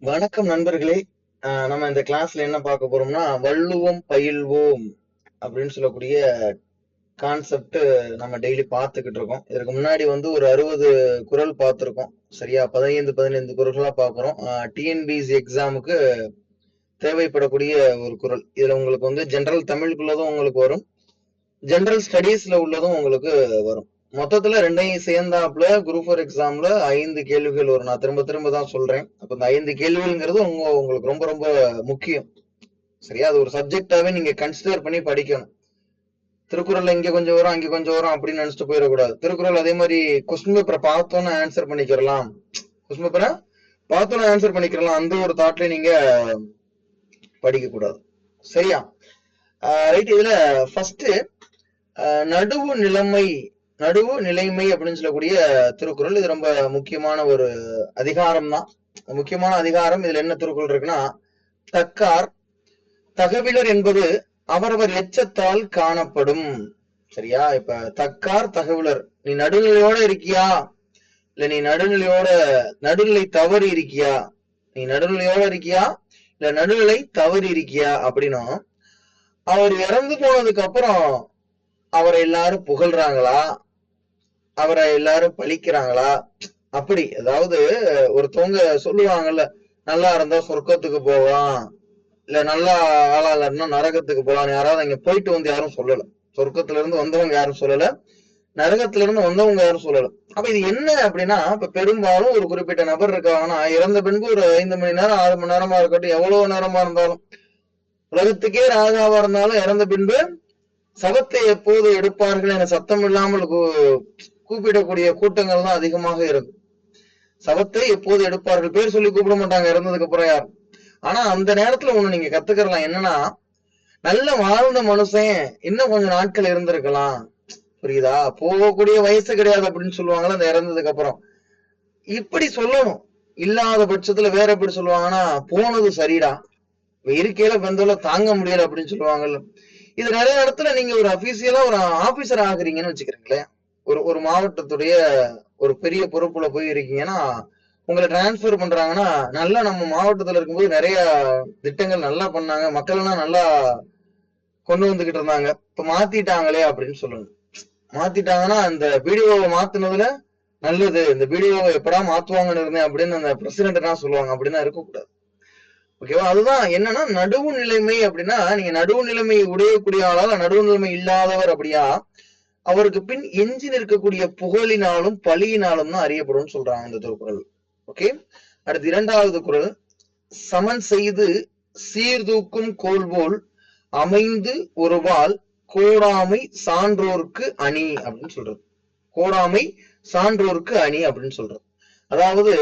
வணக்கம் நண்பர்களே. ஆஹ் நம்ம இந்த கிளாஸ்ல என்ன பார்க்க போறோம்னா வள்ளுவம் பயில்வோம் அப்படின்னு சொல்லக்கூடிய கான்செப்ட் நம்ம டெய்லி பார்த்துக்கிட்டு இருக்கோம். இதுக்கு முன்னாடி வந்து ஒரு அறுபது குரல் பார்த்துருக்கோம். சரியா? பதினைந்து பதினைந்து குரல்களா பார்க்குறோம். டிஎன்பிசி எக்ஸாமுக்கு தேவைப்படக்கூடிய ஒரு குரல். இதுல உங்களுக்கு வந்து ஜென்ரல் தமிழுக்குள்ளதும் உங்களுக்கு வரும். ஜென்ரல் ஸ்டடீஸ்ல உள்ளதும் உங்களுக்கு வரும். மொத்தத்துல ரெண்டையும் சேர்ந்தாப்புல குரூப் ஃபோர் எக்ஸாம்ல ஐந்து கேள்விகள் வரும். நான் திரும்ப திரும்ப தான் சொல்றேன். அப்ப இந்த ஐந்து கேள்விகள்ங்கிறது உங்க உங்களுக்கு ரொம்ப ரொம்ப முக்கியம். சரியா? அது ஒரு சப்ஜெக்டாவே நீங்க கன்சிடர் பண்ணி படிக்கணும். திருக்குறள்ல இங்க கொஞ்சம் வரும் அங்க கொஞ்சம் வரும் அப்படின்னு நினைச்சிட்டு போயிடக்கூடாது. திருக்குறள் அதே மாதிரி கொஸ்டின் பேப்பரை பார்த்தோன்னு ஆன்சர் பண்ணிக்கிறலாம். கொஸ்டின் பேப்பரை பார்த்தோன்னு ஆன்சர் பண்ணிக்கிறலாம். அந்த ஒரு தாட்ல நீங்க படிக்க கூடாது சரியா ரைட் இதுல ஃபர்ஸ்ட் நடுவு நிலைமை நடுவு நிலைமை அப்படின்னு சொல்லக்கூடிய திருக்குறள். இது ரொம்ப முக்கியமான ஒரு அதிகாரம் தான் முக்கியமான அதிகாரம். இதுல என்ன திருக்குறள் இருக்குன்னா தக்கார் தகவிலர் என்பது அவரவர் எச்சத்தால் காணப்படும். சரியா? இப்ப தக்கார் தகவலர் நீ நடுநிலையோட இருக்கியா? இல்ல நீ நடுநிலையோட நடுநிலை தவறி இருக்கியா? நீ நடுநிலையோட இருக்கியா? இல்ல நடுநிலை தவறி இருக்கியா? அப்படின்னும் அவர் இறந்து போனதுக்கு அப்புறம் அவரை எல்லாரும் புகழ்றாங்களா? அவரை எல்லாரும் பழிக்கிறாங்களா? அப்படி அதாவது ஒருத்தவங்க சொல்லுவாங்கல்ல நல்லா இருந்தா சொர்க்கத்துக்கு போகலாம். இல்ல நல்லா ஆளா இல்லைன்னா நரகத்துக்கு போகலாம். யாராவது அங்க போயிட்டு வந்து யாரும் சொல்லல. சொர்க்கத்துல இருந்து வந்தவங்க யாரும் சொல்லல. நரகத்துல இருந்து வந்தவங்க யாரும் சொல்லல. அப்ப இது என்ன அப்படின்னா இப்ப பெரும்பாலும் ஒரு குறிப்பிட்ட நபர் இருக்காங்கன்னா இறந்த பின்பு ஒரு ஐந்து மணி நேரம் ஆறு மணி நேரமா இருக்கட்டும் எவ்வளவு நேரமா இருந்தாலும் உலகத்துக்கே ராஜாவா இருந்தாலும் இறந்த பின்பு சபத்தை எப்போது எடுப்பார்கள் என சத்தம் இல்லாமல் கூப்பிடக்கூடிய கூட்டங்கள் தான் அதிகமாக இருக்கும் சவத்தை எப்போது எடுப்பார்கள்? பேர் சொல்லி கூப்பிட மாட்டாங்க இறந்ததுக்கு அப்புறம் யார்? ஆனா அந்த நேரத்துல ஒண்ணு நீங்க கத்துக்கலாம் என்னன்னா நல்ல வாழ்ந்த மனுஷன் இன்னும் கொஞ்சம் நாட்கள் இருந்திருக்கலாம். புரியுதா? போகக்கூடிய வயசு கிடையாது அப்படின்னு சொல்லுவாங்கல்ல அந்த இறந்ததுக்கு அப்புறம். இப்படி சொல்லணும். இல்லாத பட்சத்துல வேற எப்படி சொல்லுவாங்கன்னா போனது சரிடா. இருக்கையில பெந்தோல தாங்க முடியல அப்படின்னு சொல்லுவாங்கல்ல. இது நிறைய இடத்துல நீங்க ஒரு அபிஷியலா ஒரு ஆபீசர் ஆகுறீங்கன்னு வச்சுக்கிறீங்களேன். ஒரு ஒரு மாவட்டத்துடைய ஒரு பெரிய பொறுப்புல போய் இருக்கீங்கன்னா உங்களை டிரான்ஸ்பர் பண்றாங்கன்னா நல்லா நம்ம மாவட்டத்துல இருக்கும்போது நிறைய திட்டங்கள் நல்லா பண்ணாங்க. மக்கள் எல்லாம் நல்லா கொண்டு வந்துகிட்டு இருந்தாங்க. இப்ப மாத்திட்டாங்களே அப்படின்னு சொல்லணும் மாத்திட்டாங்கன்னா அந்த வீடியோவை மாத்துனதுல நல்லது. இந்த வீடியோவை எப்படா மாத்துவாங்கன்னு இருந்தேன் அப்படின்னு அந்த பிரசிடென்ட் எல்லாம் சொல்லுவாங்க. அப்படின்னா இருக்கக்கூடாது. ஓகேவா அதுதான் என்னன்னா நடுவு நிலைமை அப்படின்னா நீங்க நடுவு நிலைமை உடையக்கூடிய ஆளால் நடுவு நிலைமை இல்லாதவர் அப்படியா அவருக்கு பின் எஞ்சி நிற்கக்கூடிய புகழினாலும் பழியினாலும் தான் அறியப்படும் சொல்றாங்க இந்த திருக்குறள். ஓகே அடுத்து இரண்டாவது குரல். சமன் செய்து சீர்தூக்கும் கோல்போல் அமைந்து ஒருவாள் கோடாமை சான்றோர்க்கு அணி அப்படின்னு சொல்றது. கோடாமை சான்றோர்க்கு அணி அப்படின்னு சொல்றது. அதாவது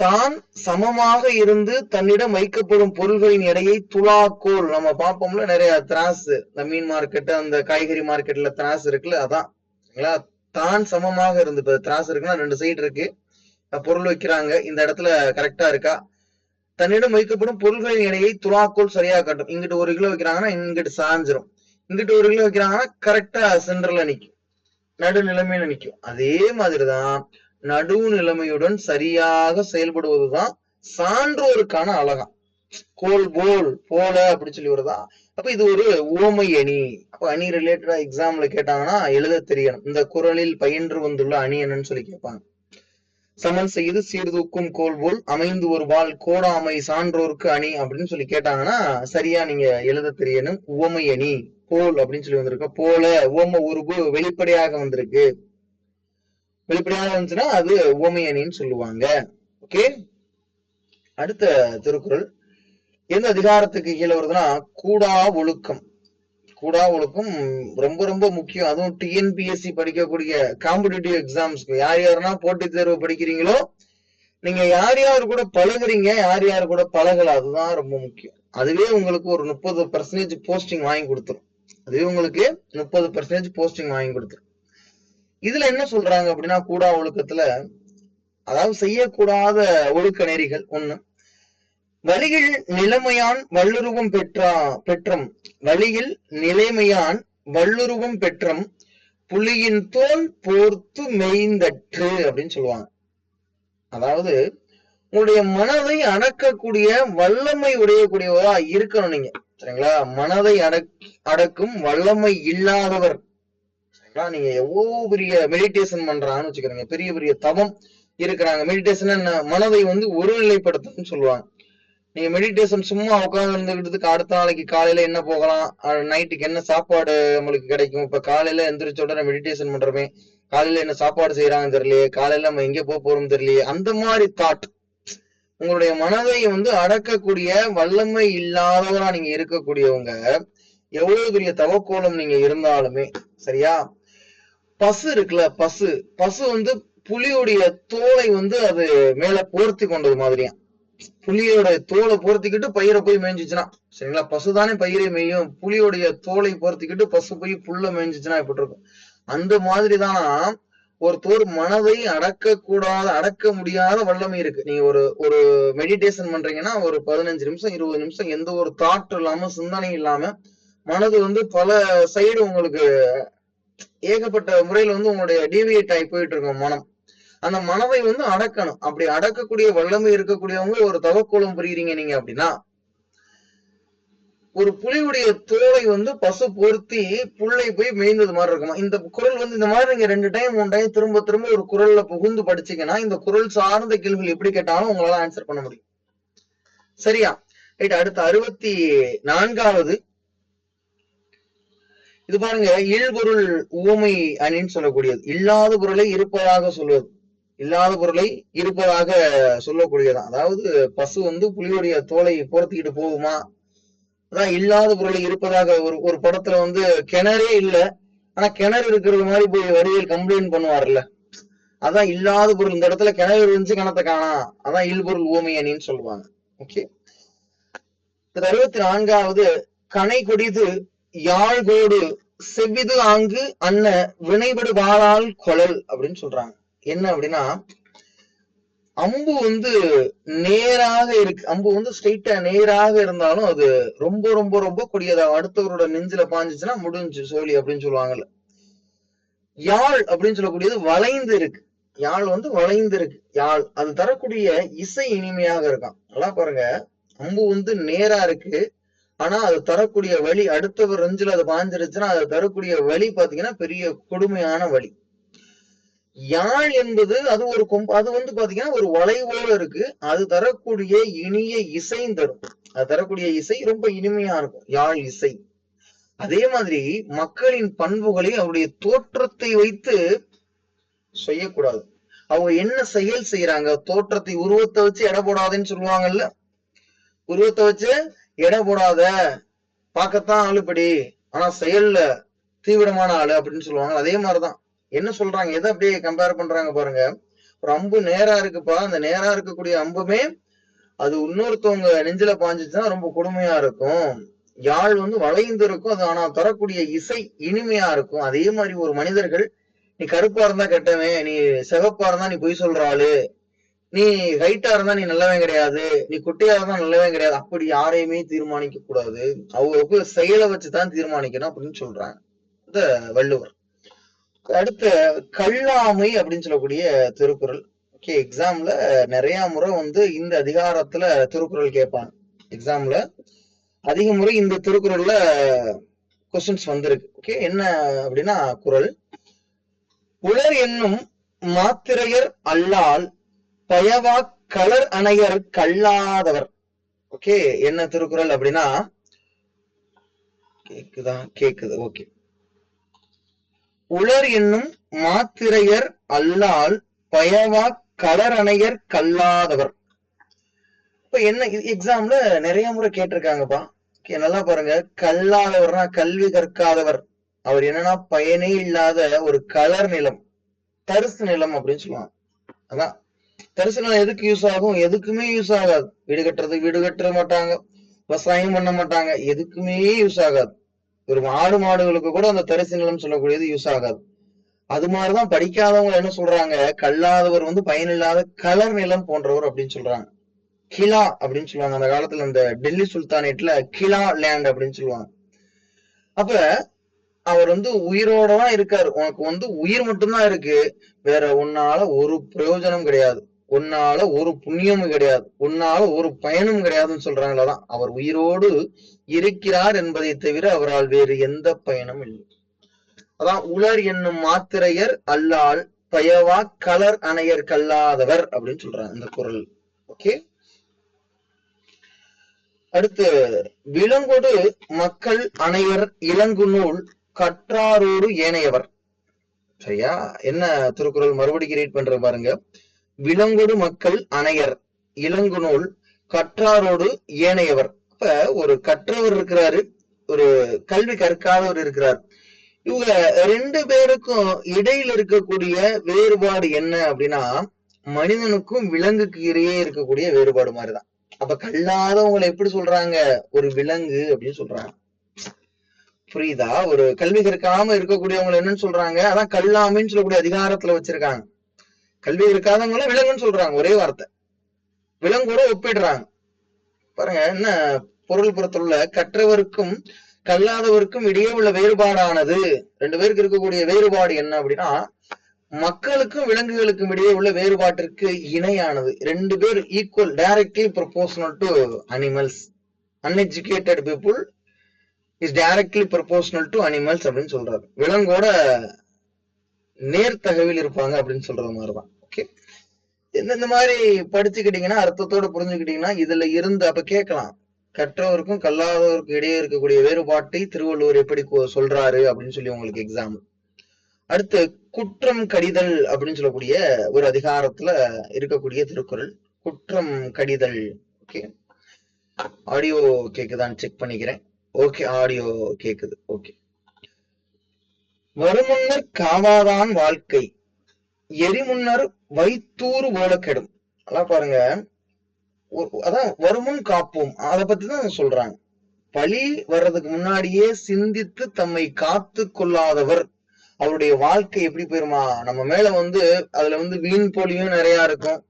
தான் சமமாக இருந்து தன்னிடம் வைக்கப்படும் பொருள்களின் எடையை துலாக்கோல் நம்ம பார்ப்போம்ல நிறைய திராஸ் இந்த மீன் மார்க்கெட் அந்த காய்கறி மார்க்கெட்ல திராஸ் இருக்குல்ல அதான். சரிங்களா? தான் சமமாக இருந்து இப்ப திராஸ் இருக்குன்னா ரெண்டு சைடு இருக்கு. பொருள் வைக்கிறாங்க இந்த இடத்துல கரெக்டா இருக்கா? தன்னிடம் வைக்கப்படும் பொருள்களின் எடையை துலாக்கோல் சரியா காட்டும். இங்கிட்டு ஒரு கிலோ வைக்கிறாங்கன்னா இங்கிட்டு சாஞ்சிரும். இங்கிட்டு ஒரு கிலோ வைக்கிறாங்கன்னா கரெக்டா சென்டர்ல நிக்கும். நடுநிலைமையில நிக்கும். அதே மாதிரிதான் நடுநிலைமையுடன் சரியாக செயல்படுவதுதான் சான்றோருக்கான அழகம். கோல் போல் போல அப்படி சொல்லி வருதா? அப்ப இது ஒரு உவமை அணி. அப்ப அணி ரிலேட்டடா எக்ஸாம்ல கேட்டாங்கன்னா எழுத தெரியணும். இந்த குரலில் பயின்று வந்துள்ள அணி என்னன்னு சொல்லி கேட்பாங்க. சமன் செய்து சீர்தூக்கும் கோல் போல் அமைந்து ஒரு வாள் கோடாமை சான்றோருக்கு அணி அப்படின்னு சொல்லி கேட்டாங்கன்னா சரியா நீங்க எழுத தெரியணும். உவமை அணி போல் அப்படின்னு சொல்லி வந்திருக்க. போல உவம உருவு வெளிப்படையாக வந்திருக்கு. வெளிப்படையாக இருந்துச்சுன்னா அது உவமை அணின்னு சொல்லுவாங்க. ஓகே அடுத்த திருக்குறள். எந்த அதிகாரத்துக்கு கீழே வருதுன்னா கூடா ஒழுக்கம். கூடா ஒழுக்கம் ரொம்ப ரொம்ப முக்கியம். அதுவும் டிஎன்பிஎஸ்சி படிக்கக்கூடிய காம்படிட்டிவ் எக்ஸாம்ஸ்க்கு யார் யாருன்னா போட்டித் தேர்வு படிக்கிறீங்களோ நீங்க யார் யார் கூட பழகுறீங்க யார் யார் கூட பழகல அதுதான் ரொம்ப முக்கியம். அதுவே உங்களுக்கு ஒரு முப்பது பர்சன்டேஜ் போஸ்டிங் வாங்கி கொடுத்துரும். அதுவே உங்களுக்கு முப்பது பர்சன்டேஜ் போஸ்டிங் வாங்கி கொடுத்துரும். இதுல என்ன சொல்றாங்க அப்படின்னா கூடா ஒழுக்கத்துல அதாவது செய்யக்கூடாத ஒழுக்க நெறிகள் ஒண்ணு. வழியில் நிலைமையான் வல்லுருவம் பெற்றா பெற்றம். வழியில் நிலைமையான் வல்லுருவம் பெற்றம். புலியின் தோல் போர்த்து மெய்ந்தற்று அப்படின்னு சொல்லுவாங்க. அதாவது உங்களுடைய மனதை அடக்கக்கூடிய வல்லமை உடையக்கூடியவரா இருக்கணும் நீங்க. சரிங்களா? மனதை அடக் அடக்கும் வல்லமை இல்லாதவர். நீங்க எவ்வளவு பெரிய மெடிடேஷன் பண்றாங்கன்னு வச்சுக்கிறீங்க பெரிய பெரிய தவம் இருக்கிறாங்க. மெடிடேஷன் என்ன மனதை வந்து ஒருநிலைப்படுத்தும்னு சொல்லுவாங்க. நீங்க மெடிடேஷன் சும்மா உட்கார்ந்து இருந்துகிட்டதுக்கு அடுத்த நாளைக்கு காலையில என்ன போகலாம்? நைட்டுக்கு என்ன சாப்பாடு நம்மளுக்கு கிடைக்கும்? இப்ப காலையில எந்திரிச்ச உடனே மெடிடேஷன் பண்றோமே. காலையில என்ன சாப்பாடு செய்யறாங்கன்னு தெரியலையே. காலையில நம்ம எங்க போக போறோம் தெரியலையே. அந்த மாதிரி தாட் உங்களுடைய மனதை வந்து அடக்கக்கூடிய வல்லமை இல்லாதவரா நீங்க இருக்கக்கூடியவங்க எவ்வளவு பெரிய தவக்கோலம் நீங்க இருந்தாலுமே சரியா? பசு இருக்குல்ல பசு. பசு வந்து புலியுடைய தோலை வந்து அது மேல போர்த்தி கொண்டது மாதிரியா புலியோட தோலை போர்த்திக்கிட்டு பயிரை போய் மேய்ஞ்சிச்சுன்னா சரிங்களா? பசுதானே பயிரை மேயும். புலியோடைய தோலை போர்த்திக்கிட்டு பசு போய் புல்ல மேய்ஞ்சிச்சுன்னா எப்படி இருக்கும் அந்த மாதிரிதானா? ஒருத்தர் மனதை அடக்க கூடாத அடக்க முடியாத வல்லமை இருக்கு. நீங்க ஒரு ஒரு மெடிடேஷன் பண்றீங்கன்னா ஒரு பதினஞ்சு நிமிஷம் இருபது நிமிஷம் எந்த ஒரு தாட் இல்லாம சிந்தனை இல்லாம மனது வந்து பல சைடு உங்களுக்கு ஏகப்பட்ட முறையில வந்து உங்களுடைய டிவியேட் ஆகி போயிட்டு இருக்கும் மனம். அந்த மனதை வந்து அடக்கணும். அப்படி அடக்கக்கூடிய வல்லமை இருக்கக்கூடியவங்க ஒரு தவக்கோலம் புரியுறீங்க நீங்க அப்படின்னா ஒரு புலியுடைய தோலை வந்து பசு பொருத்தி புல்லை போய் மேய்ந்தது மாதிரி இருக்குமா? இந்த குரல் வந்து இந்த மாதிரி நீங்க ரெண்டு டைம் மூணு டைம் திரும்ப திரும்ப ஒரு குரல்ல புகுந்து படிச்சீங்கன்னா இந்த குரல் சார்ந்த கேள்விகள் எப்படி கேட்டாலும் உங்களால ஆன்சர் பண்ண முடியும். சரியா? ரைட் அடுத்து அறுபத்தி நான்காவது இது பாருங்க இல்பொருள் ஊமை அணின்னு சொல்லக்கூடியது. இல்லாத பொருளை இருப்பதாக சொல்வது இல்லாத பொருளை இருப்பதாக சொல்லக்கூடியதான். அதாவது பசு வந்து புலியுடைய தோலை போர்த்திக்கிட்டு போகுமா? அதான் இல்லாத பொருளை இருப்பதாக ஒரு ஒரு படத்துல வந்து கிணறே இல்லை. ஆனா கிணறு இருக்கிறது மாதிரி போய் வடிவேல் கம்ப்ளைண்ட் பண்ணுவார்ல. அதான் இல்லாத பொருள். இந்த இடத்துல கிணறு இருந்துச்சு கிணத்தை காணா. அதான் இல்பொருள் ஊமை அணின்னு சொல்லுவாங்க. ஓகே அறுபத்தி நான்காவது கனை கொடிது யாழ்கோடு செவ்விது ஆங்கு அன்ன வினைபடு வாழால் கொழல் அப்படின்னு சொல்றாங்க. என்ன அப்படின்னா அம்பு வந்து நேராக இருக்கு. அம்பு வந்து ஸ்ட்ரெயிட்டா நேராக இருந்தாலும் அது ரொம்ப ரொம்ப ரொம்ப கொடியதா. அடுத்தவரோட நெஞ்சில பாஞ்சிச்சுன்னா முடிஞ்சு சோழி அப்படின்னு சொல்லுவாங்கல்ல. யாழ் அப்படின்னு சொல்லக்கூடியது வளைந்து இருக்கு. யாழ் வந்து வளைந்து இருக்கு. யாழ் அது தரக்கூடிய இசை இனிமையாக இருக்கான் நல்லா பாருங்க. அம்பு வந்து நேரா இருக்கு. ஆனா அது தரக்கூடிய வழி அடுத்தவர் நெஞ்சில அது பாஞ்சிருச்சுன்னா அது தரக்கூடிய வழி பாத்தீங்கன்னா பெரிய கொடுமையான வழி. யாழ் என்பது அது ஒரு கொம்பு அது வந்து பாத்தீங்கன்னா ஒரு வளைவோட இருக்கு. அது தரக்கூடிய இனிய இசையும் தரும். அது தரக்கூடிய இசை ரொம்ப இனிமையா இருக்கும். யாழ் இசை. அதே மாதிரி மக்களின் பண்புகளை அவருடைய தோற்றத்தை வைத்து செய்யக்கூடாது. அவங்க என்ன செயல் செய்யறாங்க தோற்றத்தை உருவத்தை வச்சு எடை போடாதுன்னு சொல்லுவாங்கல்ல? உருவத்தை வச்சு எடை போடாத. பார்க்கத்தான் ஆளுப்படி ஆனா செயல்ல தீவிரமான ஆளு அப்படின்னு சொல்லுவாங்க. அதே மாதிரிதான். என்ன சொல்றாங்க? எதை அப்படியே கம்பேர் பண்றாங்க பாருங்க. ஒரு அம்பு நேரா இருக்குப்பா. அந்த நேரா இருக்கக்கூடிய அம்புமே அது இன்னொருத்தவங்க நெஞ்சில பாஞ்சிச்சுன்னா ரொம்ப கொடுமையா இருக்கும். யாழ் வந்து வளைந்து இருக்கும். அது ஆனா தரக்கூடிய இசை இனிமையா இருக்கும். அதே மாதிரி ஒரு மனிதர்கள் நீ கருப்பா இருந்தா கெட்டவன் நீ சிவப்பா இருந்தா நீ பொய் சொல்ற ஆளு நீ ஹைட்டா இருந்தா நீ நல்லவன் கிடையாது. நீ குட்டையா இருந்தா நல்லவன் கிடையாது. அப்படி யாரையுமே தீர்மானிக்க கூடாது. அவங்களுக்கு செயலை வச்சுதான் தீர்மானிக்கணும் அப்படின்னு சொல்றாங்க. இந்த வள்ளுவர். அடுத்து கல்லாமை அப்படின்னு சொல்லக்கூடிய திருக்குறள். ஓகே எக்ஸாம்ல நிறைய முறை வந்து இந்த அதிகாரத்துல திருக்குறள் கேட்பாங்க. எக்ஸாம்ல அதிக முறை இந்த திருக்குறள்ல கொஸ்டின்ஸ் வந்திருக்கு. ஓகே என்ன அப்படின்னா குறள். உலர் என்னும் மாத்திரையர் அல்லால் பயவா களர் அணையர் கல்லாதவர். ஓகே என்ன திருக்குறள் அப்படின்னா கேக்குதா? கேக்குது ஓகே. உலர் என்னும் மாத்திரையர் அல்லால் பயவா களரணையர் கல்லாதவர். இப்ப என்ன எக்ஸாம்ல நிறைய முறை கேட்டிருக்காங்கப்பா. நல்லா பாருங்க. கல்லாதவர்னா கல்வி கற்காதவர். அவர் என்னன்னா பயனே இல்லாத ஒரு கலர் நிலம் தரிசு நிலம் அப்படின்னு சொல்லுவாங்க. அதான் தரிசு நிலம் எதுக்கு யூஸ் ஆகும்? எதுக்குமே யூஸ் ஆகாது. வீடு கட்டுறது வீடு கட்ட மாட்டாங்க. விவசாயம் பண்ண மாட்டாங்க. எதுக்குமே யூஸ் ஆகாது. ஒரு ஆடு மாடுகளுக்கு கூட அந்த தரிசு நிலம் சொல்லக்கூடியது யூஸ் ஆகாது. அது மாதிரிதான் படிக்காதவங்க என்ன சொல்றாங்க? கல்லாதவர் வந்து பயனில்லாத கலர் நிலம் போன்றவர் அப்படின்னு சொல்றாங்க. கிலா அப்படின்னு சொல்லுவாங்க. அந்த காலத்துல இந்த டெல்லி சுல்தானேட்ல கிலா லேண்ட் அப்படின்னு சொல்லுவாங்க. அப்ப அவர் வந்து உயிரோட தான் இருக்காரு. உனக்கு வந்து உயிர் மட்டும்தான் இருக்கு. வேற உன்னால ஒரு பிரயோஜனம் கிடையாது. உன்னால ஒரு புண்ணியமும் கிடையாது. உன்னால ஒரு பயனும் கிடையாதுன்னு சொல்றாங்களதான் அவர் உயிரோடு இருக்கிறார் என்பதை தவிர அவரால் வேறு எந்த பயனும் இல்லை. அதான் உலர் என்னும் மாத்திரையர் அல்லால் பயவா கலர் அணையர் கல்லாதவர் அப்படின்னு சொல்றாங்க இந்த குரல். ஓகே அடுத்து விலங்கொடு மக்கள் அணையர் இளங்கு நூல் கற்றாரோடு ஏனையவர். சரியா? என்ன திருக்குறள் மறுபடியும் ரீட் பண்ற பாருங்க. விலங்குடு மக்கள் அணையர் இளங்குநூல் கற்றாரோடு ஏனையவர். இப்ப ஒரு கற்றவர் இருக்கிறாரு ஒரு கல்வி கற்காதவர் இருக்கிறார். இவங்க ரெண்டு பேருக்கும் இடையில இருக்கக்கூடிய வேறுபாடு என்ன அப்படின்னா மனிதனுக்கும் விலங்குக்கு இடையே இருக்கக்கூடிய வேறுபாடு மாதிரிதான். அப்ப கல்லாதவங்களை எப்படி சொல்றாங்க? ஒரு விலங்கு அப்படின்னு சொல்றாங்க. புரியுதா? ஒரு கல்வி கற்காம இருக்கக்கூடியவங்க என்னன்னு சொல்றாங்க. அதான் கல்லாமின்னு சொல்லக்கூடிய அதிகாரத்துல வச்சிருக்காங்க. கல்வி இருக்காதவங்கள விலங்குன்னு சொல்றாங்க ஒரே வார்த்தை. விலங்கோட ஒப்பிடுறாங்க. பாருங்க என்ன பொருள் புறத்துள்ள கற்றவருக்கும் கல்லாதவருக்கும் இடையே உள்ள வேறுபாடானது. ரெண்டு பேருக்கு இருக்கக்கூடிய வேறுபாடு என்ன அப்படின்னா மக்களுக்கும் விலங்குகளுக்கும் இடையே உள்ள வேறுபாட்டிற்கு இணையானது. ரெண்டு பேர் equal directly proportional to animals uneducated people is directly proportional to animals அப்படின்னு சொல்றாரு. விலங்கோட நேர்த்தகவில் இருப்பாங்க அப்படின்னு சொல்றது மாதிரிதான். ஓகே இந்த மாதிரி படிச்சுக்கிட்டீங்கன்னா அர்த்தத்தோட புரிஞ்சுக்கிட்டீங்கன்னா இதுல இருந்து அப்ப கேட்கலாம். கற்றவருக்கும் கல்லாதவருக்கும் இடையே இருக்கக்கூடிய வேறுபாட்டை திருவள்ளுவர் எப்படி சொல்றாரு அப்படின்னு சொல்லி உங்களுக்கு எக்ஸாம் அடுத்து குற்றம் கடிதல் அப்படின்னு சொல்லக்கூடிய ஒரு அதிகாரத்துல இருக்கக்கூடிய திருக்குறள். குற்றம் கடிதல். ஓகே ஆடியோ கேக்குதான் செக் பண்ணிக்கிறேன். ஓகே ஆடியோ கேக்குது. ஓகே வருமுன்னர் காவாதான் வாழ்க்கை. எரிமுன்னர் வைத்தூறு போல கெடும் நல்லா பாருங்க அதான் வருமுன் காப்போம். அதை பத்தி தான் சொல்றாங்க. பழி வர்றதுக்கு முன்னாடியே சிந்தித்து தம்மை காத்து கொள்ளாதவர். அவருடைய வாழ்க்கை எப்படி போயிருமா? நம்ம மேல வந்து அதுல வந்து வீண் போலியும் நிறைய இருக்கும்.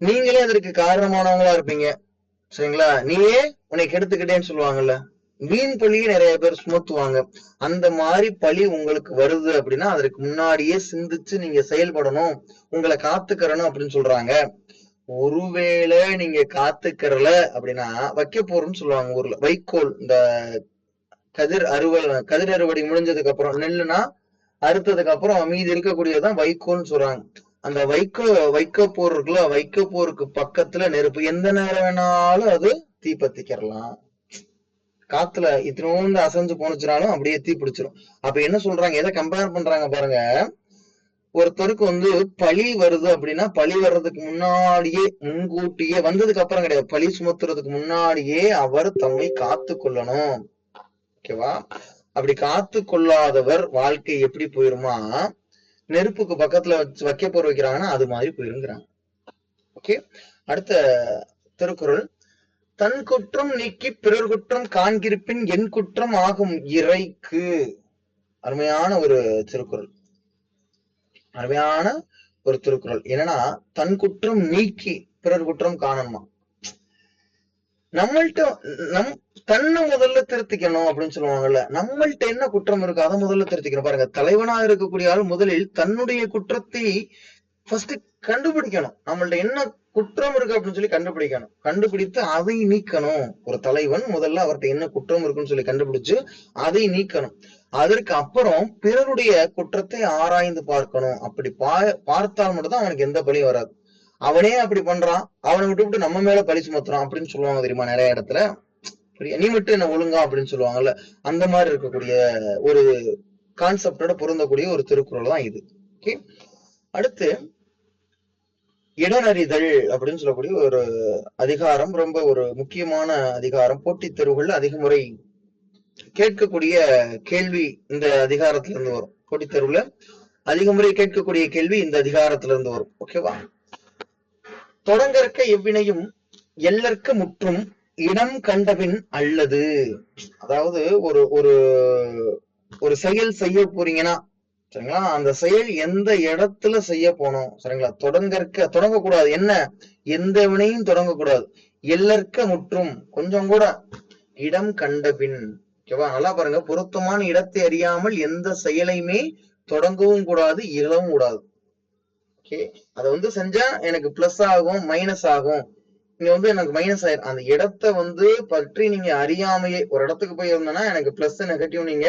நீங்களே அதற்கு காரணமானவங்களா இருப்பீங்க. சரிங்களா? நீயே உன்னை கெடுத்துக்கிட்டேன்னு சொல்லுவாங்கல்ல. வீண் பழியை நிறைய பேர் சுமத்துவாங்க. அந்த மாதிரி பழி உங்களுக்கு வருது அப்படின்னா அதற்கு முன்னாடியே சிந்திச்சு நீங்க செயல்படணும் உங்களை காத்துக்கிறணும் அப்படின்னு சொல்றாங்க. ஒருவேளை நீங்க காத்துக்கிறல அப்படின்னா வைக்க போறோம்னு சொல்லுவாங்க ஊர்ல. வைக்கோல் இந்த கதிர் அறுவல் கதிர் அறுவடை முடிஞ்சதுக்கு அப்புறம் நெல்லுனா அறுத்ததுக்கு அப்புறம் மீதி இருக்கக்கூடியதான் வைக்கோல்னு சொல்றாங்க. அந்த வைக்கோ வைக்க போர் இருக்குல்ல வைக்க போருக்கு பக்கத்துல நெருப்பு எந்த நேரம் வேணாலும் அது தீ பத்திக்கிறலாம். காத்துல இத்தினோண்டு அசைஞ்சு போனுச்சுனாலும் அப்படியே தீ பிடிச்சிரும். அப்ப என்ன சொல்றாங்க? எதை கம்பேர் பண்றாங்க பாருங்க. ஒருத்தருக்கு வந்து பழி வருது அப்படின்னா பழி வர்றதுக்கு முன்னாடியே முன்கூட்டியே வந்ததுக்கு அப்புறம் கிடையாது. பழி சுமத்துறதுக்கு முன்னாடியே அவர் தம்மை காத்து கொள்ளணும். ஓகேவா அப்படி காத்து கொள்ளாதவர் வாழ்க்கை எப்படி போயிருமா? நெருப்புக்கு பக்கத்துல வச்சு வைக்க போற வைக்கிறாங்கன்னா அது மாதிரி போயிருங்கிறாங்க. ஓகே அடுத்த திருக்குறள். தன் குற்றம் நீக்கி பிறர் குற்றம் காண்கிருப்பின் என் குற்றம் ஆகும் இறைக்கு. அருமையான ஒரு திருக்குறள். அருமையான ஒரு திருக்குறள். என்னன்னா தன் குற்றம் நீக்கி பிறர் குற்றம் காணணுமா? நம்மள்ட்ட நம் தன்னை முதல்ல திருத்திக்கணும் அப்படின்னு சொல்லுவாங்கல்ல நம்மள்ட்ட என்ன குற்றம் இருக்கு அதை முதல்ல திருத்திக்கணும். பாருங்க தலைவனா இருக்கக்கூடிய ஆள் முதலில் தன்னுடைய குற்றத்தை ஃபர்ஸ்ட் கண்டுபிடிக்கணும். நம்மள்ட்ட என்ன குற்றம் இருக்கு அப்படின்னு சொல்லி கண்டுபிடிக்கணும். கண்டுபிடித்து அதை நீக்கணும். ஒரு தலைவன் முதல்ல அவர்கிட்ட என்ன குற்றம் இருக்குன்னு சொல்லி கண்டுபிடிச்சு அதை நீக்கணும். அதற்கு அப்புறம் பிறருடைய குற்றத்தை ஆராய்ந்து பார்க்கணும். அப்படி பா பார்த்தால் மட்டும்தான் அவனுக்கு எந்த பழியும் வராது. அவனே அப்படி பண்றான். அவனை விட்டு விட்டு நம்ம மேல பழி சுமத்துறான் அப்படின்னு சொல்லுவாங்க தெரியுமா நிறைய இடத்துல? புரியா நீ மட்டும் என்ன ஒழுங்கா அப்படின்னு சொல்லுவாங்கல்ல? அந்த மாதிரி இருக்கக்கூடிய ஒரு கான்செப்டோட பொருந்தக்கூடிய ஒரு திருக்குறள் தான் இது. ஓகே அடுத்து இடனறிதல் அப்படின்னு சொல்லக்கூடிய ஒரு அதிகாரம் ரொம்ப ஒரு முக்கியமான அதிகாரம். போட்டித் தேர்வுகள்ல அதிக முறை கேட்கக்கூடிய கேள்வி இந்த அதிகாரத்துல இருந்து வரும். போட்டித் தேர்வுல அதிக முறை கேட்கக்கூடிய கேள்வி இந்த அதிகாரத்துல இருந்து வரும். ஓகேவா தொடங்கற்க எவ்வினையும் எல்லற்க முற்றும் இடம் கண்டபின் அல்லது அதாவது ஒரு ஒரு ஒரு செயல் செய்ய போறீங்கன்னா சரிங்களா? அந்த செயல் எந்த இடத்துல செய்ய போனோம்? சரிங்களா? தொடங்கற்க தொடங்கக்கூடாது. என்ன? எந்த வினையும் தொடங்கக்கூடாது. எல்லற்க முற்றும். கொஞ்சம் கூட. இடம் கண்டபின் ஓகேவா? நல்லா பாருங்க. பொருத்தமான இடத்தை அறியாமல் எந்த செயலையுமே தொடங்கவும் கூடாது இழவும் கூடாது. ஓகே? அதை வந்து செஞ்சா எனக்கு பிளஸ் ஆகும் மைனஸ் ஆகும். இங்க வந்து எனக்கு மைனஸ் ஆயிரும் அந்த இடத்த வந்து பற்றி நீங்க அறியாமையே ஒரு இடத்துக்கு போய் இருந்தேன்னா எனக்கு பிளஸ் நெகட்டிவ் நீங்க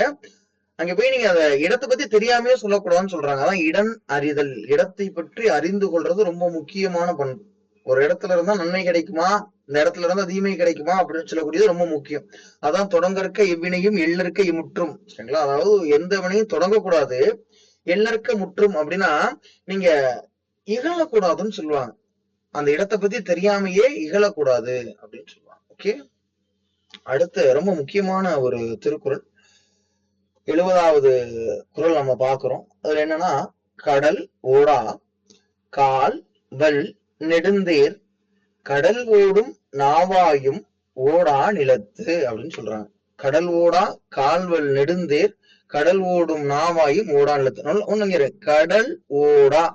அங்க போய் நீங்க அதை இடத்தை பத்தி தெரியாமையே சொல்லக்கூடாதுன்னு சொல்றாங்க. அதான் இடம் அறிதல். இடத்தை பற்றி அறிந்து கொள்றது ரொம்ப முக்கியமான பண்பு. ஒரு இடத்துல இருந்தா நன்மை கிடைக்குமா? இந்த இடத்துல இருந்தா தீமை கிடைக்குமா? அப்படின்னு சொல்லக்கூடியது ரொம்ப முக்கியம். அதான் தொடங்கற்க எவ்வினையும் எள்ளற்க முற்றும் சரிங்களா? அதாவது எந்த வினையும் தொடங்கக்கூடாது. எல்லற்க முற்றும் அப்படின்னா நீங்க இகழக்கூடாதுன்னு சொல்லுவாங்க. அந்த இடத்தை பத்தி தெரியாமையே இகழக்கூடாது அப்படின்னு சொல்லுவாங்க. ஓகே? அடுத்து ரொம்ப முக்கியமான ஒரு திருக்குறள். எழுபதாவது குறள் நம்ம பாக்குறோம் அதுல என்னன்னா கடல் ஓடா கால் வல் நெடுந்தேர் கடல் ஓடும் நாவாயும் ஓடா நிலத்து அப்படின்னு சொல்றாங்க. கடல் ஓடா கால்வல் நெடுந்தேர் கடல் ஓடும் நாவாயும் ஓடா நிலத்து. ஒண்ணுங்கிற கடல் ஓடா.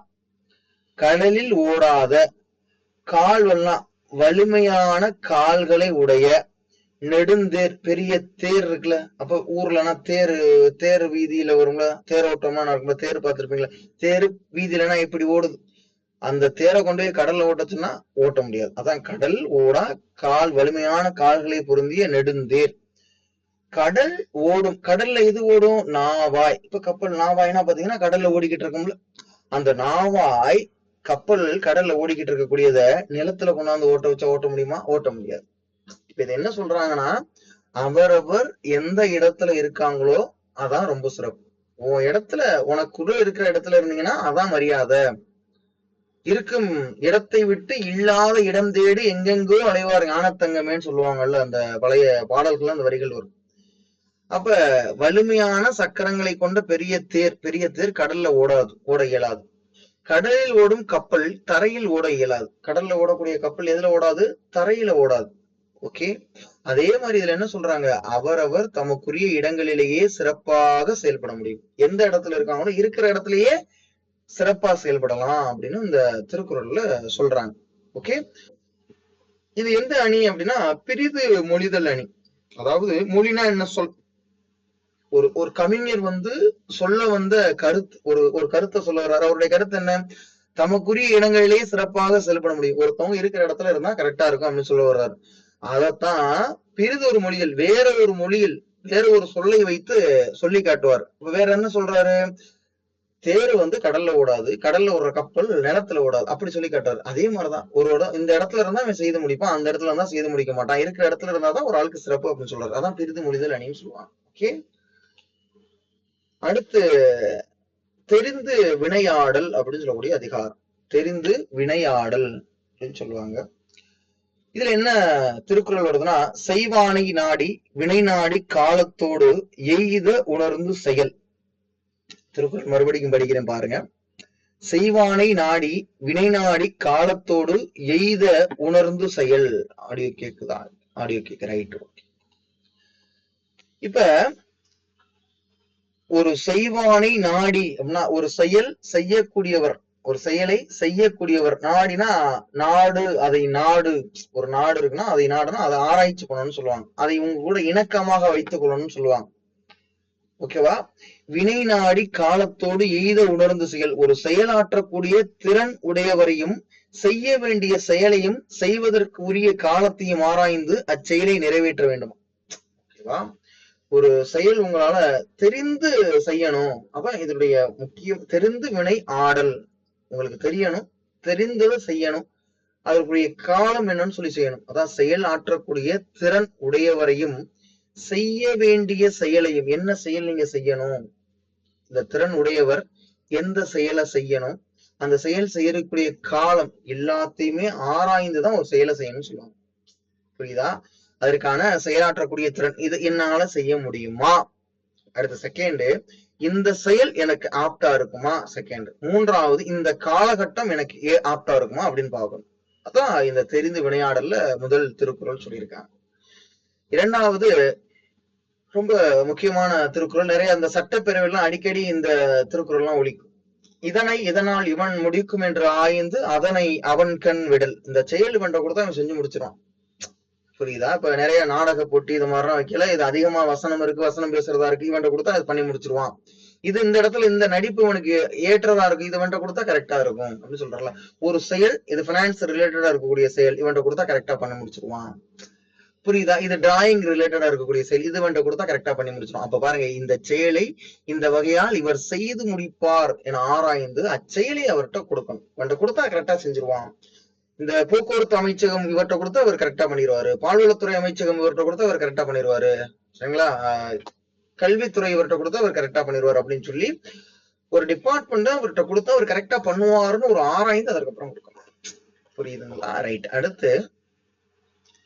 கடலில் ஓடாத கால்வல்னா வலிமையான கால்களை உடைய நெடுந்தேர் பெரிய தேர் இருக்குல்ல அப்ப ஊர்லனா தேர் தேர் வீதியில வரும்ல தேர் ஓட்டம்னா நடக்கும்ல தேர் பார்த்துருப்பீங்களா? தேர் வீதியிலனா எப்படி ஓடுது. அந்த தேரை கொண்டு போய் கடல்ல ஓட்டச்சுன்னா ஓட்ட முடியாது. அதான் கடல் ஓடா கால் வலிமையான கால்களை பொருந்திய நெடுந்தேர். கடல் ஓடும். கடல்ல எது ஓடும்? நாவாய். இப்ப கப்பல் நாவாய்னா பாத்தீங்கன்னா கடல்ல ஓடிக்கிட்டு இருக்கும்ல. அந்த நாவாய் கப்பல் கடல்ல ஓடிக்கிட்டு இருக்கக்கூடியத நிலத்துல கொண்டாந்து ஓட்ட வச்சா ஓட்ட முடியுமா? ஓட்ட முடியாது. இப்ப இது என்ன சொல்றாங்கன்னா அவரவர் எந்த இடத்துல இருக்காங்களோ அதான் ரொம்ப சிறப்பு. உன் இடத்துல உனக்குள்ள இருக்கிற இடத்துல இருந்தீங்கன்னா அதான் மரியாதை. இருக்கும் இடத்தை விட்டு இல்லாத இடம் தேடி எங்கெங்கோ அலைவார் ஞானத்தங்கமேன்னு சொல்லுவாங்கல்ல அந்த பழைய பாடல்கள் அந்த வரிகள் வரும். அப்ப வலிமையான சக்கரங்களை கொண்ட பெரிய தேர் பெரிய தேர் கடல்ல ஓடாது ஓட இயலாது. கடலில் ஓடும் கப்பல் தரையில் ஓட இயலாது. கடல்ல ஓடக்கூடிய கப்பல் எதுல ஓடாது? தரையில ஓடாது. ஓகே அதே மாதிரி இதுல என்ன சொல்றாங்க? அவரவர் தமக்குரிய இடங்களிலேயே சிறப்பாக செயல்பட முடியும். எந்த இடத்துல இருக்காங்களோ இருக்கிற இடத்துலயே சிறப்பா செயல்படலாம் அப்படின்னு இந்த திருக்குறள்ல சொல்றாங்க. ஓகே இது எந்த அணி அப்படின்னா பிரிது மொழிதல் அணி. அதாவது மொழினா என்ன சொல்? ஒரு ஒரு கவிஞர் வந்து சொல்ல வந்த கருத்து ஒரு ஒரு கருத்தை சொல்ல வர்றாரு அவருடைய கருத்து என்ன? தமக்குரிய இடங்களிலேயே சிறப்பாக செயல்பட முடியும். ஒருத்தவங்க இருக்கிற இடத்துல இருந்தா கரெக்டா இருக்கும் அப்படின்னு சொல்ல வர்றாரு. அதத்தான் பிறிதொரு ஒரு மொழியில் வேற ஒரு மொழியில் வேற ஒரு சொல்லை வைத்து சொல்லி காட்டுவார். வேற என்ன சொல்றாரு? தேர் வந்து கடல்ல ஓடாது கடல்ல ஓடுற கப்பல் நிலத்துல ஓடாது அப்படி சொல்லி காட்டுறாரு அதே மாதிரிதான் ஒரு இடம் இந்த இடத்துல இருந்தா அவன் செய்து முடிப்பான் அந்த இடத்துல இருந்தா செய்து முடிக்க மாட்டான். இருக்கிற இடத்துல இருந்தாதான் ஒரு ஆளுக்கு சிறப்பு அப்படின்னு சொல்றாரு. அதான் பிரிது முடிதல் அணின்னு சொல்லுவாங்க. ஓகே அடுத்து தெரிந்து வினையாடல் அப்படின்னு சொல்லக்கூடிய அதிகாரம். தெரிந்து வினையாடல் அப்படின்னு சொல்லுவாங்க. இதுல என்ன திருக்குறள் வருதுன்னா செய்வானை நாடி வினை நாடி காலத்தோடு எய்த உணர்ந்து செயல். திருக்குறள் மறுபடியும் படிக்கிறேன் பாருங்க. செய்வானை நாடி வினை நாடி காலத்தோடு எய்த உணர்ந்து செயல். ஆடியோ கேக்குதா? ஆடியோ கேக்கு ரைட் இப்ப ஒரு செய்வானை நாடி அப்படின்னா ஒரு செயல் செய்யக்கூடியவர் ஒரு செயலை செய்யக்கூடியவர் நாடினா நாடு அதை நாடு ஒரு நாடு இருக்குன்னா அதை நாடுனா அதை ஆராய்ச்சி பண்ணணும்னு சொல்லுவாங்க. அதை உங்க கூட இணக்கமாக வைத்துக் கொள்ளணும்னு சொல்லுவாங்க. ஓகேவா வினை நாடி காலத்தோடு எய்த உணர்ந்து செயல். ஒரு செயலாற்றக்கூடிய திறன் உடையவரையும் செய்ய வேண்டிய செயலையும் செய்வதற்கு உரிய காலத்தையும் ஆராய்ந்து அச்செயலை நிறைவேற்ற வேண்டும். ஓகேவா ஒரு செயல் உங்களால தெரிந்து செய்யணும். அப்ப இதனுடைய முக்கியம் தெரிந்து வினை ஆடல். உங்களுக்கு தெரியணும் தெரிந்ததை செய்யணும். அதற்குரிய காலம் என்னன்னு சொல்லி செய்யணும். அதான் செயல் ஆற்றக்கூடிய திறன் உடையவரையும் செய்ய வேண்டிய செயலையும் என்ன செயல் நீங்க செய்யணும்? இந்த திறன் உடையவர் எந்த செயலை செய்யணும்? அந்த செயல் செய்யக்கூடிய காலம் எல்லாத்தையுமே ஆராய்ந்துதான் ஒரு செயலை செய்யணும்னு சொல்லுவாங்க. புரியுதா? அதற்கான செயலாற்றக்கூடிய திறன் இது என்னால செய்ய முடியுமா? அடுத்த செகண்ட் இந்த செயல் எனக்கு ஆப்டா இருக்குமா? செகண்ட் மூன்றாவது இந்த காலகட்டம் எனக்கு ஏ ஆப்டா இருக்குமா? அப்படின்னு பார்க்கணும். அதான் இந்த தெரிந்து விளையாடல்ல முதல் திருக்குறள் சொல்லியிருக்காங்க. இரண்டாவது ரொம்ப முக்கியமான திருக்குறள். நிறைய அந்த சட்டப்பேரவையெல்லாம் அடிக்கடி இந்த திருக்குறள்லாம் ஒழிக்கும் இதனை இதனால் இவன் முடிக்கும் என்று ஆய்ந்து அதனை அவன் கண் விடல். இந்த செயல் இவன்ட்ட கூட அவன் செஞ்சு முடிச்சிடும் புரியுதா? இப்ப நிறைய நாடக போட்டி இது மாதிரிலாம் வைக்கல. இது அதிகமா வசனம் இருக்கு வசனம் பேசுறதா இருக்கு இவன்ட்ட கொடுத்தா அது பண்ணி முடிச்சிருவான். இது இந்த இடத்துல இந்த நடிப்பு இவனுக்கு ஏற்றதா இருக்கு இது இவன்ட்ட கொடுத்தா கரெக்டா இருக்கும் அப்படின்னு சொல்றல ஒரு செயல் இது பினான்ஸ் ரிலேட்டடா இருக்கக்கூடிய செயல் இவன்ட்ட கொடுத்தா கரெக்டா பண்ணி முடிச்சிருவான். புரியுதா? இது டிராயிங் ரிலேட்டடா இருக்கக்கூடிய செயல் இது வேண்ட கொடுத்தா கரெக்டா பண்ணி முடிச்சிடும் அப்ப பாருங்க இந்த செயலை இந்த வகையால் இவர் செய்து முடிப்பார் என ஆராய்ந்து அச்செயலை அவர்கிட்ட கொடுக்கணும். இவன்ட்ட கொடுத்தா கரெக்டா செஞ்சிருவான். இந்த போக்குவரத்து அமைச்சகம் இவர்கிட்ட கொடுத்து அவர் கரெக்டா பண்ணிடுவாரு பால்வளத்துறை அமைச்சகம் இவர்கிட்ட கொடுத்து அவர் கரெக்டா பண்ணிடுவாரு சரிங்களா? கல்வித்துறை இவர்கிட்ட கொடுத்து அவர் கரெக்டா பண்ணிடுவாரு அப்படின்னு சொல்லி ஒரு டிபார்ட்மெண்ட் அவர்கிட்ட கொடுத்து அவர் கரெக்டா பண்ணுவாருன்னு ஒரு ஆராய்ந்து அதற்கப்புறம் கொடுக்கணும். புரியுதுங்களா? ரைட் அடுத்து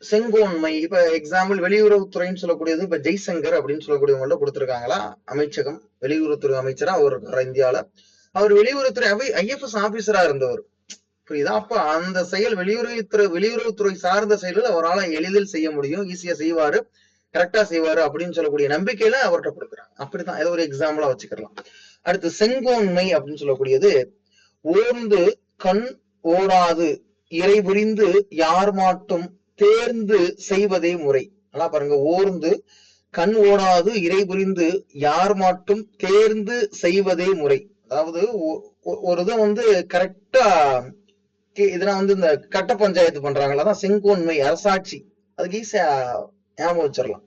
செங்கோன்மை. இப்ப எக்ஸாம்பிள் வெளியுறவுத்துறைன்னு சொல்லக்கூடியது இப்ப ஜெய்சங்கர் அப்படின்னு சொல்லக்கூடியவங்கள்ட்ட கொடுத்துருக்காங்களா? அமைச்சகம் வெளியுறவுத்துறை அமைச்சரா அவர் இந்தியால. அவர் வெளியுறவுத்துறை ஐஎஃப்எஸ் ஆபீசரா இருந்தவர். புரியுதா? அப்ப அந்த செயல் வெளியுறவுத்துறை வெளியுறவுத்துறை சார்ந்த செயல்கள் அவரால் எளிதில் செய்ய முடியும் ஈஸியா செய்வாரு கரெக்டா செய்வாரு அப்படின்னு சொல்லக்கூடிய நம்பிக்கையில அவர்கிட்ட கொடுக்குறாங்க. அப்படித்தான். ஏதோ ஒரு எக்ஸாம்பிளா வச்சுக்கலாம். அடுத்து செங்கோன்மை அப்படின்னு சொல்லக்கூடியது ஓர்ந்து கண் ஓடாது இறை புரிந்து யார் மாட்டும் தேர்ந்து செய்வதே முறை. நல்லா பாருங்க. ஓர்ந்து கண் ஓடாது இறை புரிந்து யார் மாட்டும் தேர்ந்து செய்வதே முறை. அதாவது ஒரு இதை வந்து கரெக்டா இதெல்லாம் வந்து இந்த கட்ட பஞ்சாயத்து பண்றாங்களா தான் செங்கோன்மை அரசாட்சி. அதுக்கு ஈஸியா ஞாபகம் வச்சிடலாம்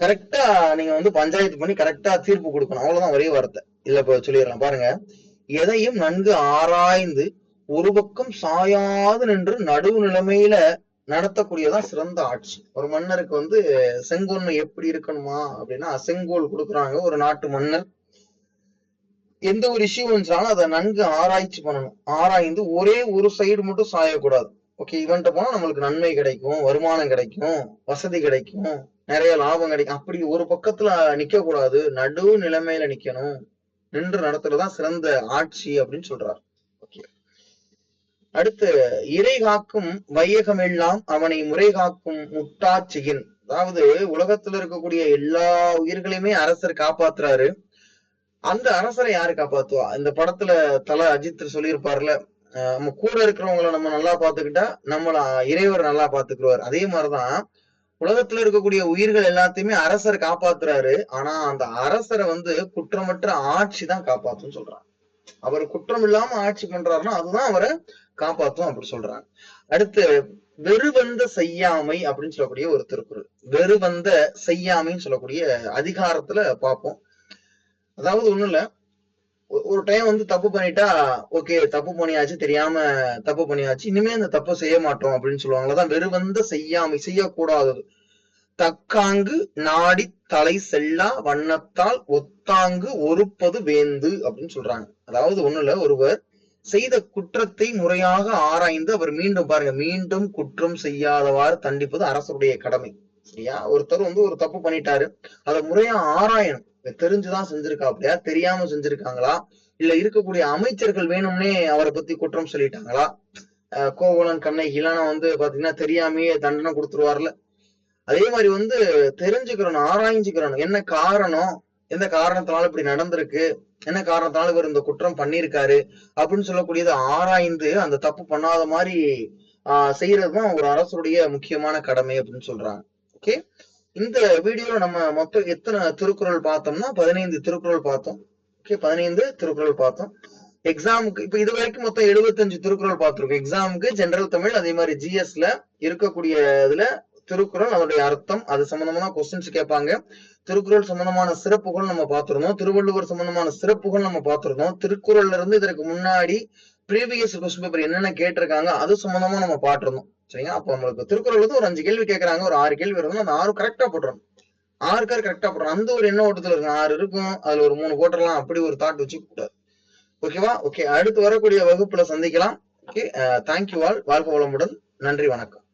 கரெக்டா நீங்க வந்து பஞ்சாயத்து பண்ணி கரெக்டா தீர்ப்பு கொடுக்கணும். அவ்வளவுதான் ஒரே வார்த்தை. இல்ல இப்ப சொல்லிடலாம். பாருங்க. எதையும் நன்கு ஆராய்ந்து ஒரு பக்கம் சாயாது நின்று நடுவு நிலைமையில நடத்தக்கூடியதான் சிறந்த ஆட்சி. ஒரு மன்னருக்கு வந்து செங்கோன்மை எப்படி இருக்கணுமா அப்படின்னா செங்கோல் கொடுக்குறாங்க ஒரு நாட்டு மன்னர். எந்த ஒரு இஷ்யூ வந்துச்சாலும் அதை நன்கு ஆராய்ச்சி பண்ணணும். ஆராய்ந்து ஒரே ஒரு சைடு மட்டும் சாயக்கூடாது. ஓகே இவன்ட்ட போனா நம்மளுக்கு நன்மை கிடைக்கும் வருமானம் கிடைக்கும் வசதி கிடைக்கும் நிறைய லாபம் கிடைக்கும். அப்படி ஒரு பக்கத்துல நிக்க கூடாது நடு நிலைமையில நிக்கணும். நின்று நடத்துறதுதான் சிறந்த ஆட்சி அப்படின்னு சொல்றாரு. ஓகே அடுத்து இறை காக்கும் வையகம் எல்லாம் அவனை முறை காக்கும் முட்டாட்சியின். அதாவது உலகத்துல இருக்கக்கூடிய எல்லா உயிர்களையுமே அரசர் காப்பாத்துறாரு. அந்த அரசரை யாரு காப்பாத்துவா? இந்த படத்துல தல அஜித் சொல்லியிருப்பார்ல நம்ம கூட இருக்கிறவங்கள நம்ம நல்லா பாத்துக்கிட்டா நம்மள இறைவர் நல்லா பாத்துக்குருவார் அதே மாதிரிதான் உலகத்துல இருக்கக்கூடிய உயிர்கள் எல்லாத்தையுமே அரசர் காப்பாத்துறாரு. ஆனா அந்த அரசரை வந்து குற்றமற்ற ஆட்சி தான் காப்பாத்துன்னு சொல்றாங்க. அவர் குற்றம் இல்லாம ஆட்சி பண்றாருன்னா அதுதான் அவரை காப்பாத்தும் அப்படி சொல்றாங்க. அடுத்து வெறுவந்த செய்யாமை அப்படின்னு சொல்லக்கூடிய ஒரு திருக்குறள். வெறுவந்த செய்யாமைன்னு சொல்லக்கூடிய அதிகாரத்துல பார்ப்போம். அதாவது ஒண்ணும் இல்ல. ஒரு டைம் வந்து தப்பு பண்ணிட்டா ஓகே தப்பு பண்ணியாச்சு தெரியாம தப்பு பண்ணியாச்சு இனிமே அந்த தப்பு செய்ய மாட்டோம் அப்படின்னு சொல்லுவாங்களதான் வெறுவந்த செய்யாமை செய்யக்கூடாதது. தக்காங்கு நாடி தலை செல்லா வண்ணத்தால் ஒத்தாங்கு ஒருப்பது வேந்து அப்படின்னு சொல்றாங்க. அதாவது ஒண்ணு இல்ல ஒருவர் செய்த குற்றத்தை முறையாக ஆராய்ந்து அவர் மீண்டும் பாருங்க மீண்டும் குற்றம் செய்யாதவாறு தண்டிப்பது அரசருடைய கடமை. சரியா? ஒருத்தர் வந்து ஒரு தப்பு பண்ணிட்டாரு அதை முறையா ஆராயணும். தெரிஞ்சுதான் செஞ்சிருக்கா அப்படியா? தெரியாம செஞ்சிருக்காங்களா? இல்ல இருக்கக்கூடிய அமைச்சர்கள் வேணும்னே அவரை பத்தி குற்றம் சொல்லிட்டாங்களா? அஹ் கோவலன் கண்ணகிலாம் வந்து பாத்தீங்கன்னா தெரியாமையே தண்டனை கொடுத்துருவார்ல. அதே மாதிரி வந்து தெரிஞ்சுக்கிறணும் ஆராய்ஞ்சுக்கிறணும். என்ன காரணம்? எந்த காரணத்தினால இப்படி நடந்திருக்கு? என்ன காரணத்தினால இவர் இந்த குற்றம் பண்ணியிருக்காரு? அப்படின்னு சொல்லக்கூடியதை ஆராய்ந்து அந்த தப்பு பண்ணாத மாதிரி ஆஹ் செய்யறதுதான் ஒரு அரசுடைய முக்கியமான கடமை அப்படின்னு சொல்றாங்க. ஓகே இந்த வீடியோல நம்ம மொத்தம் எத்தனை திருக்குறள் பார்த்தோம்னா பதினைந்து திருக்குறள் பார்த்தோம். ஓகே பதினைந்து திருக்குறள் பார்த்தோம். எக்ஸாமுக்கு இப்ப இது வரைக்கும் மொத்தம் எழுபத்தஞ்சு திருக்குறள் பார்த்திருக்கோம். எக்ஸாமுக்கு ஜெனரல் தமிழ் அதே மாதிரி ஜிஎஸ்ல இருக்கக்கூடிய இதுல திருக்குறள் அதோடைய அர்த்தம் அது சம்பந்தமான கொஸ்டின்ஸ் கேட்பாங்க. திருக்குறள் சம்பந்தமான சிறப்புகள் நம்ம பார்த்திருந்தோம். திருவள்ளுவர் சம்பந்தமான சிறப்புகள் நம்ம பார்த்திருந்தோம். திருக்குறள்ல இருந்து இதற்கு முன்னாடி ப்ரீவியஸ் கொஸ்டின் பேப்பர் என்னென்ன கேட்டிருக்காங்க அது சம்பந்தமா நம்ம பார்த்திருந்தோம். சரிங்களா அப்ப நம்மளுக்கு திருக்குறள் வந்து ஒரு அஞ்சு கேள்வி கேட்கறாங்க ஒரு ஆறு கேள்வி வருதுன்னா அந்த ஆறு கரெக்டா போட்டுறோம் ஆறு கார் கரெக்டா போடுறோம் அந்த ஒரு எண்ண ஓட்டத்துல இருக்கு. ஆறு இருக்கும். அதுல ஒரு மூணு போட்டுடலாம் அப்படி ஒரு தாட் வச்சு கூடாது ஓகேவா ஓகே அடுத்து வரக்கூடிய வகுப்புல சந்திக்கலாம். ஓகே தேங்க்யூ ஆல் வாழ்க வளமுடன். நன்றி வணக்கம்.